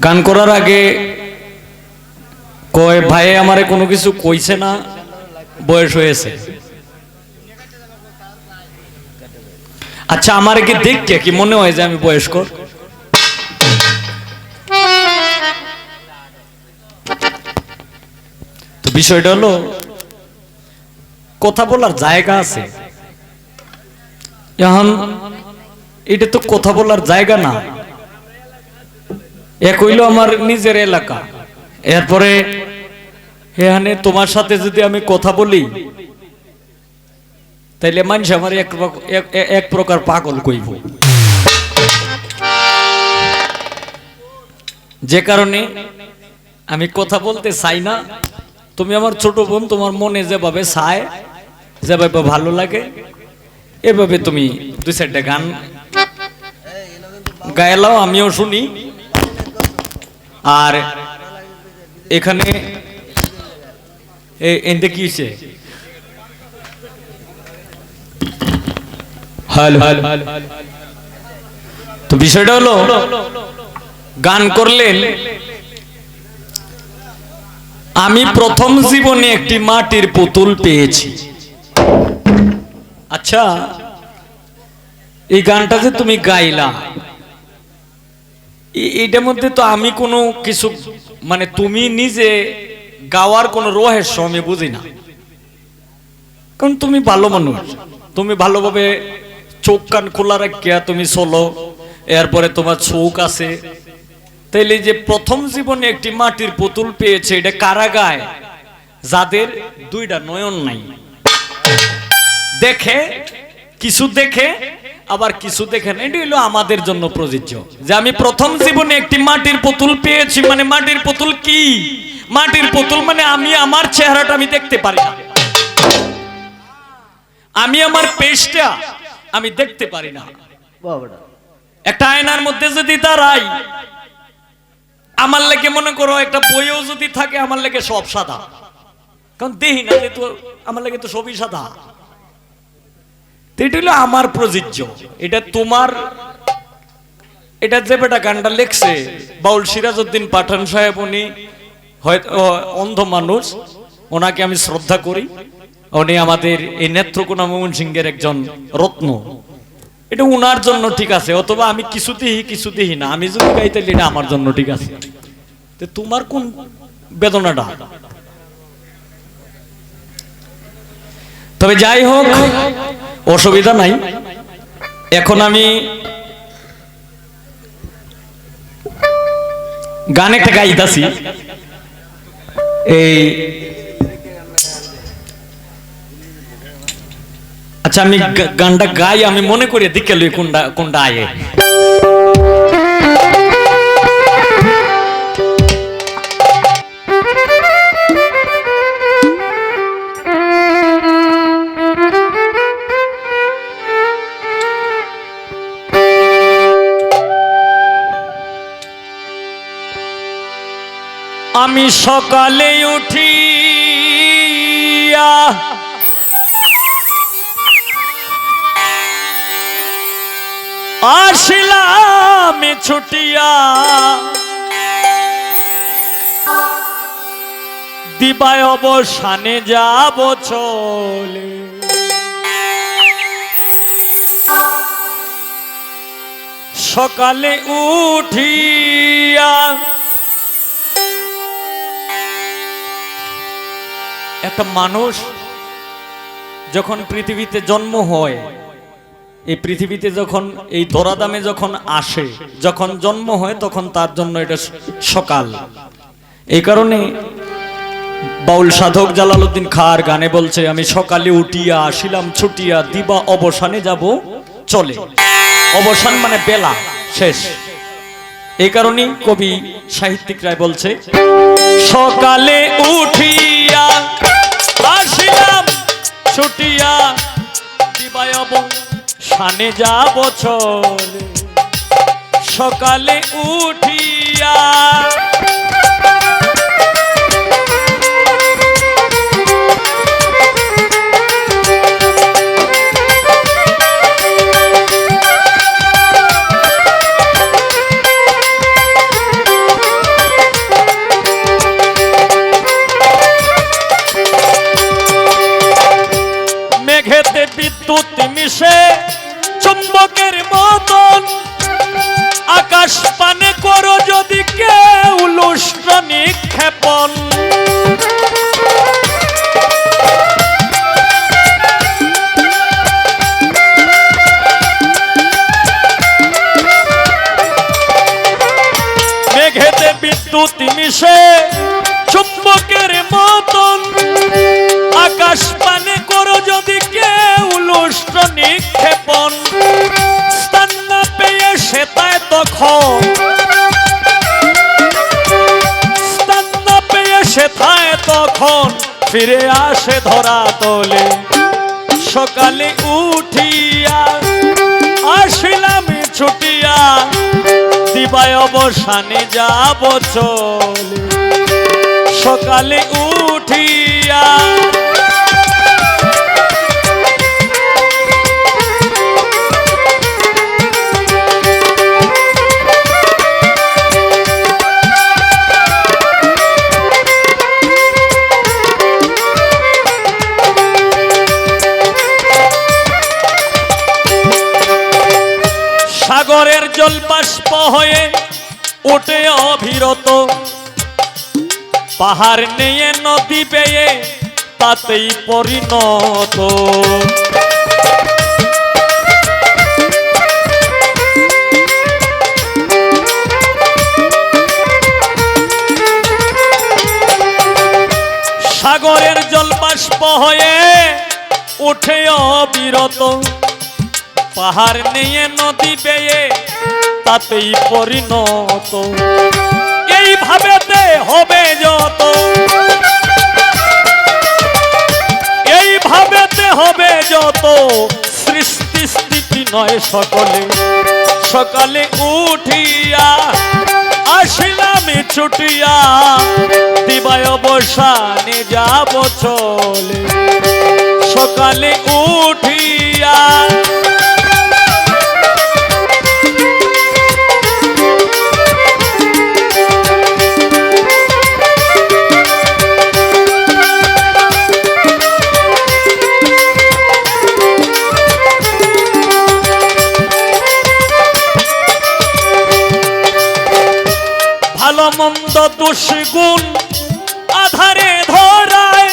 গান করার আগে কয়, ভাই, আমারে কোনো কিছু কইছে না, বয়স হয়েছে। আচ্ছা আমার কি দেখকে কি মনে হয় যে আমি বয়স্ক? তো বিষয়টা হলো, কথা বলার জায়গা আছে। এখন, এটা তো কথা বলার জায়গা না। এক হইল আমার নিজের এলাকা। এরপরে এখানে তোমার সাথে যদি আমি কথা বলি, তাইলে মানুষ আমার এক প্রকার পাগল কইব। যে কারণে আমি কথা বলতে চাই না। তুমি আমার ছোট বোন, তোমার মনে যেভাবে চায়, যেভাবে ভালো লাগে, এভাবে তুমি দুই চারটা গান গায়েলাও আমিও শুনি। আর এখানে এ- এনতে কি? তো বিষয়টা হলো গান করলেন আমি প্রথম জীবনে একটি মাটির পুতুল পেয়েছি আচ্ছা এই গানটা যে তুমি গাইলা এটার মধ্যে তো আমি কোনো কিছু মানে তুমি নিজে গাওয়ার কোনো রহস্য আমি বুঝি না। কারণ তুমি ভালো মানুষ। তুমি ভালোভাবে চোখ কান খোলা রাখিয়া তুমি চলো, এরপরে তোমার চোখ আছে। তাইলে যে প্রথম জীবনে একটি মাটির পুতুল পেয়েছে, এটা কারা গায় যাদের দুইটা নয়ন নাই। দেখে, কিছু দেখে আবার কিছু দেখে না এটা হলো আমাদের জন্য প্রযোজ্য। যে আমি প্রথম জীবনে একটি মাটির পুতুল পেয়েছি মানে মাটির পুতুল কি? মাটির পুতুল মানে আমি আমার চেহারাটা আমি দেখতে পারি না। আমি আমার পেশটা আমি দেখতে পারি না। একটা আয়নার মধ্যে যদি দাঁড়াই আমার লেগে মনে করো একটা বইও যদি থাকে আমার লেগে সব সাদা। কারণ দেহি না তো আমার লেগে তো সবই সাদা। এটা হলো আমার প্রযোজ্য। এটা তোমার এটা যে বেটা গানটা লেখছে, বাউল সিরাজউদ্দিন পাঠান সাহেব উনি অন্ধ মানুষ, ওনাকে আমি শ্রদ্ধা করি। উনি আমাদের এই নেত্রকোনা মোহন সিংহের একজন রত্ন। এটা উনার জন্য ঠিক আছে, অথবা আমি কিছুতেই কিছুতেই না। আমি যদি গাইতে এটা আমার জন্য ঠিক আছে। তোমার কোন বেদনাটা? তবে যাই হোক অসুবিধা নাই। এখন আমি গান একটা গাইতাছি। এই আচ্ছা আমি গানটা গাই, আমি মনে করি দিকে কোনটা কোনটা আয়ে। আমি সকালে উঠিয়া আসিলাম ছুটিয়া। দিবায় অবসানে যাব চলে। সকালে উঠিয়া একটা মানুষ যখন পৃথিবীতে জন্ম হয়, এই পৃথিবীতে যখন এই ধরাদামে যখন আসে, যখন জন্ম হয়, তখন তার জন্য এটা সকাল। এই কারণে বাউল সাধক জালালউদ্দিন খার গানে বলছে, আমি সকালে উঠিয়া আসিলাম, ছুটিয়া দিবা, অবসানে যাব, চলে। অবসান মানে বেলা, শেষ। এই কারণেই কবি সাহিত্যিক রায় বলছে, সকালে আসিলাম ছুটিয়া দিবায় সানে যাব চলে সকালে উঠিয়া মিশে চুম্বকের মতন। আকাশ পানে করো যদি কেউ লুষ্ট নিক্ষেপণ। মেঘেতে বিদ্যুৎ মিশে ফিরে আসে ধরা তোলে। সকালে উঠিয়া আসিলাম ছুটিয়া দিবায় অবসানে যাব চলে। সকালে উঠিয়া জল বাষ্প হয়ে ওঠে অবিরত পাহাড় নিয়ে নদী পেয়ে তাতেই পরিণত। সাগরের জল বাষ্প হয়ে ওঠে অবিরত। পাহাড় নিয়ে নদী বেয়ে তাতেই পরিণত। এইভাবেতে হবে যত। এইভাবেতে হবে যত। সৃষ্টি স্থিতি নয় সকলে। সকালে উঠিয়া আসিলাম ছুটিয়া। দিবায় অবসানে যাব চলে। সকালে উঠিয়া ভালো মন্দ দোষ গুণ আধারে ধরায়।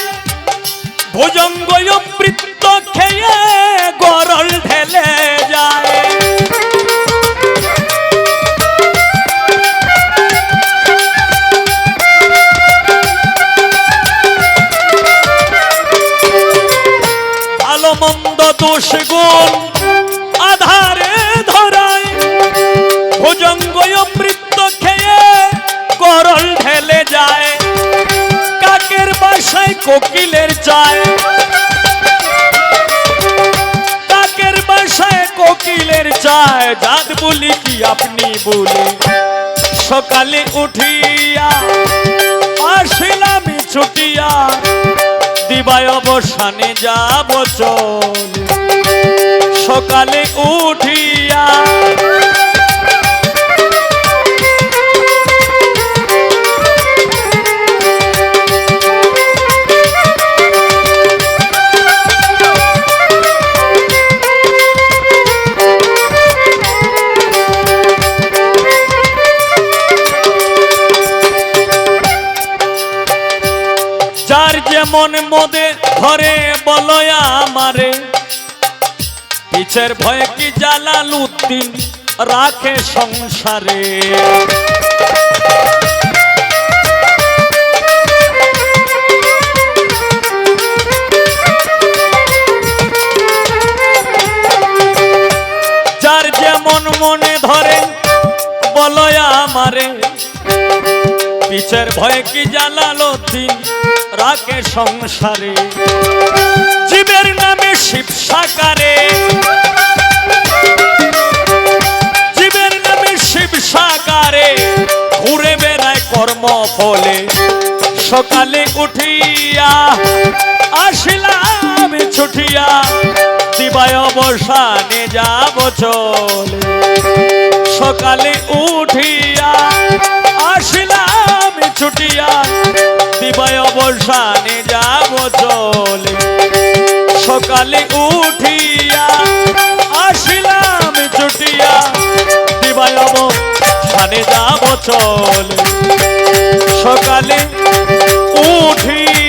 ভুজঙ্গ বৃত্ত খেয়ে গরল ঢেলে যায়। ভালো মন্দ দোষ কোকিলের চায় কাকের বাসায় কোকিলের চায় জাত বলি কি আপনি বলে? সকালে উঠিয়া আসিলাম ছুটিয়া। দিবায় অবসানে যাব চলে। সকালে উঠিয়া যেমন মোদে ধরে বলয়া আমারে। পিছের ভয়ে কি জালাল উদ্দিন রাখে সংসারে? যার যেমন মনে ধরে বলয়া আমারে পিছের ভয়ে কি জালালো দিন? রাখে সংসারে। জীবের নামে শিব সাকারে জীবের নামে শিব সাকারে ঘুরে বেড়ায় কর্ম ফলে সকালে উঠিয়া আসিলাম ছুটিয়া। দিবায় অবসানে যাব চলে। সকালে উঠিয়া আসিলাম ছুটিয়া দিবায় অবসানে যাব চলে। সকালে উঠিয়া আসিলাম ছুটিয়া দিবায় অবসানে যাব চলে। সকালে উঠিয়া